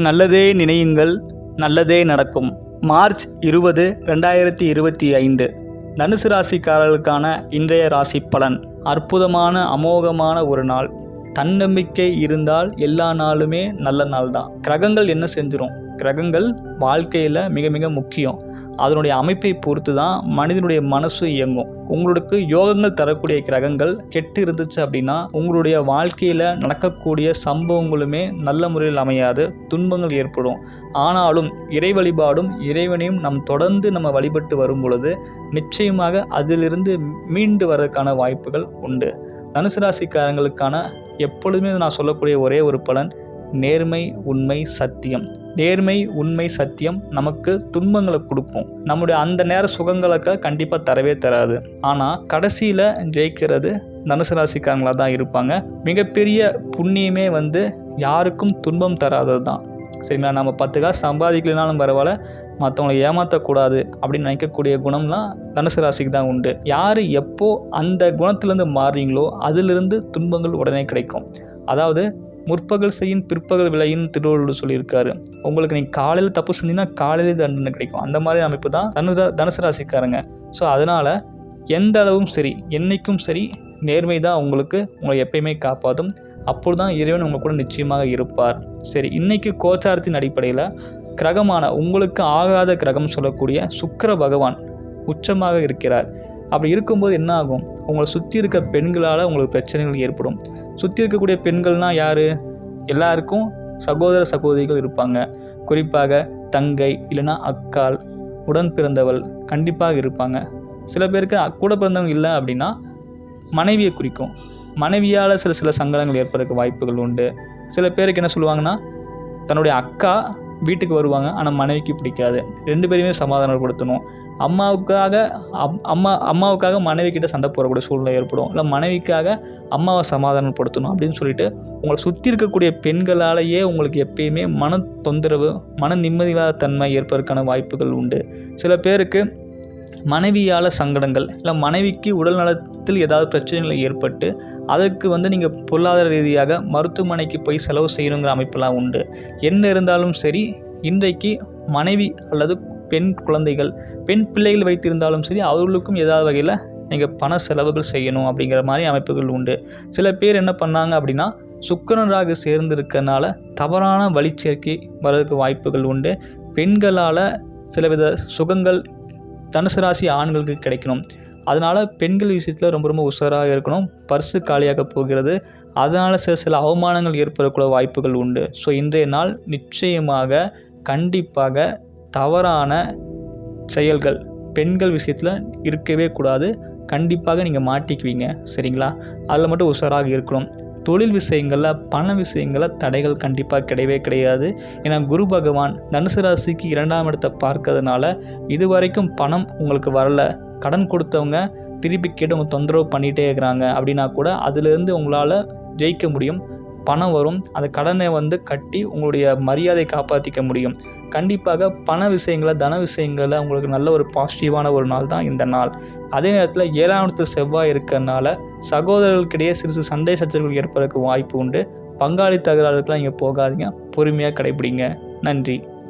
நல்லதே நினையுங்கள் நல்லதே நடக்கும். மார்ச் இருபது ரெண்டாயிரத்தி இருபத்தி ஐந்து. தனுசு ராசிக்காரர்களுக்கான இன்றைய ராசி பலன். அற்புதமான அமோகமான ஒரு நாள். தன்னம்பிக்கை இருந்தால் எல்லா நாளுமே நல்ல நாள் தான் கிரகங்கள் என்ன செஞ்சிடும் கிரகங்கள் வாழ்க்கையில் மிக மிக முக்கியம். அதனுடைய அமைப்பை பொறுத்து தான் மனிதனுடைய மனசு இயங்கும். உங்களுக்கு யோகங்கள் தரக்கூடிய கிரகங்கள் கெட்டு இருந்துச்சு அப்படின்னா உங்களுடைய வாழ்க்கையில் நடக்கக்கூடிய சம்பவங்களுமே நல்ல முறையில் அமையாது துன்பங்கள் ஏற்படும். ஆனாலும் இறை வழிபாடும் இறைவனையும் நம் தொடர்ந்து நம்ம வழிபட்டு வரும் பொழுது நிச்சயமாக அதிலிருந்து மீண்டு வர்றதுக்கான வாய்ப்புகள் உண்டு. தனுசு ராசிக்காரங்களுக்கான எப்பொழுதுமே நான் சொல்லக்கூடிய ஒரே ஒரு பலன் நேர்மை உண்மை சத்தியம். நேர்மை உண்மை சத்தியம் நமக்கு துன்பங்களை கொடுக்கும். நம்முடைய அந்த நேர சுகங்களுக்கு கண்டிப்பாக தரவே தராது. ஆனால் கடைசியில் ஜெயிக்கிறது தனுசு ராசிக்காரங்களாக தான் இருப்பாங்க. மிகப்பெரிய புண்ணியமே வந்து யாருக்கும் துன்பம் தராதது தான். சரிங்களா? நம்ம பத்து காசு சம்பாதிக்கலனாலும் பரவாயில்ல மற்றவங்களை ஏமாற்றக்கூடாது அப்படின்னு நினைக்கக்கூடிய குணம்லாம் தனுசு ராசிக்கு தான் உண்டு. யார் எப்போ அந்த குணத்துலேருந்து மாறுறீங்களோ அதிலிருந்து துன்பங்கள் உடனே கிடைக்கும். அதாவது முற்பகல் செய்யும் பிற்பகல் விளையும் திருவள்ளுவர் சொல்லியிருக்காரு. உங்களுக்கு நீங்கள் காலையில் தப்பு செஞ்சீங்கன்னா காலையிலே தண்டனை கிடைக்கும். அந்த மாதிரி அமைப்பு தான் தனுசு தனுசு ராசிக்காரங்க. ஸோ அதனால் எந்த அளவும் சரி என்றைக்கும் சரி நேர்மை தான் உங்களுக்கு உங்களை எப்பயுமே காப்பாற்றும் அப்பொழுது தான் இறைவன் உங்கள் கூட நிச்சயமாக இருப்பார். சரி இன்றைக்கு கோச்சாரத்தின் அடிப்படையில் கிரகமான உங்களுக்கு ஆகாத கிரகம் சொல்லக்கூடிய சுக்கிர பகவான் உச்சமாக இருக்கிறார். அப்படி இருக்கும்போது என்ன ஆகும் உங்களை சுற்றி இருக்க பெண்களால் உங்களுக்கு பிரச்சனைகள் ஏற்படும். சுற்றி இருக்கக்கூடிய பெண்கள்னால் யார்? எல்லாருக்கும் சகோதர சகோதரிகள் இருப்பாங்க. குறிப்பாக தங்கை இல்லைன்னா அக்கால் உடன் பிறந்தவள் கண்டிப்பாக இருப்பாங்க. சில பேருக்கு கூட பிறந்தவங்க இல்லை அப்படின்னா மனைவியை குறிக்கும். மனைவியால் சில சில சங்கடங்கள் ஏற்படுறதுக்கு வாய்ப்புகள் உண்டு. சில பேருக்கு என்ன சொல்லுவாங்கன்னா தன்னுடைய அக்கா வீட்டுக்கு வருவாங்க ஆனால் மனைவிக்கு பிடிக்காது. ரெண்டு பேருமே சமாதானப்படுத்தணும். அம்மாவுக்காக அம்- அம்மா அம்மாவுக்காக மனைவி கிட்ட சண்டை போடக்கூடிய சூழ்நிலை ஏற்படும். இல்லை மனைவிக்காக அம்மாவை சமாதானப்படுத்தணும் அப்படின்னு சொல்லிட்டு உங்களை சுற்றி இருக்கக்கூடிய பெண்களாலேயே உங்களுக்கு எப்பயுமே மன தொந்தரவு மன நிம்மதியில்லாத தன்மை ஏற்பதற்கான வாய்ப்புகள் உண்டு. சில பேருக்கு மனைவியால் சங்கடங்கள் இல்லை மனைவிக்கு உடல் நலத்தில் ஏதாவது பிரச்சனைகள் ஏற்பட்டு அதற்கு வந்து நீங்கள் பொருளாதார ரீதியாக மருத்துவமனைக்கு போய் செலவு செய்யணுங்கிற அமைப்பெல்லாம் உண்டு. என்ன இருந்தாலும் சரி இன்றைக்கு மனைவி அல்லது பெண் குழந்தைகள் பெண் பிள்ளைகள் வைத்திருந்தாலும் சரி அவர்களுக்கும் ஏதாவது வகையில் நீங்கள் பண செலவுகள் செய்யணும் அப்படிங்கிற மாதிரி அமைப்புகள் உண்டு. சில பேர் என்ன பண்ணாங்க அப்படின்னா சுக்கிரன் ராகு சேர்ந்து இருக்கறனால தவறான வழிச்சேர்க்கை வர்றதுக்கு வாய்ப்புகள் உண்டு. பெண்களால் சிலவித சுகங்கள் தனுசு ராசி ஆண்களுக்கு கிடைக்கணும். அதனால் பெண்கள் விஷயத்தில் ரொம்ப ரொம்ப உஷாராக இருக்கணும். பர்ஸு காலியாக போகிறது. அதனால் சில சில அவமானங்கள் ஏற்படக்கூட வாய்ப்புகள் உண்டு. ஸோ இன்றைய நாள் நிச்சயமாக கண்டிப்பாக தவறான செயல்கள் பெண்கள் விஷயத்தில் இருக்கவே கூடாது. கண்டிப்பாக நீங்கள் மாட்டிக்குவீங்க. சரிங்களா? அதில் மட்டும் உஷாராக இருக்கணும். தொழில் விஷயங்களில் பண விஷயங்களில் தடைகள் கண்டிப்பாக கிடையவே கிடையாது. ஏன்னா குரு பகவான் தனுசு ராசிக்கு இரண்டாம் இடத்தை பார்க்கறதுனால இது வரைக்கும் பணம் உங்களுக்கு வரல. கடன் கொடுத்தவங்க திருப்பி கேட்டு உங்கள் தொந்தரவு பண்ணிகிட்டே இருக்கிறாங்க. அப்படின்னா கூட அதுலேருந்து உங்களால் ஜெயிக்க முடியும். பணம் வரும். அந்த கடனை வந்து கட்டி உங்களுடைய மரியாதை காப்பாற்றிக்க முடியும். கண்டிப்பாக பண விஷயங்களை தன விஷயங்களில் உங்களுக்கு நல்ல ஒரு பாசிட்டிவான ஒரு நாள் தான் இந்த நாள். அதே நேரத்தில் ஏழாம் இடத்துல செவ்வாய் இருக்கிறதுனால சகோதரர்களுக்கிடையே சிறு சிறு சண்டை சச்சரவுகள் ஏற்படுறதுக்கு வாய்ப்பு உண்டு. பங்காளி தகராறுக்கெல்லாம் இங்கே போகாதீங்க. பொறுமையாக கடைபிடிங்க. நன்றி.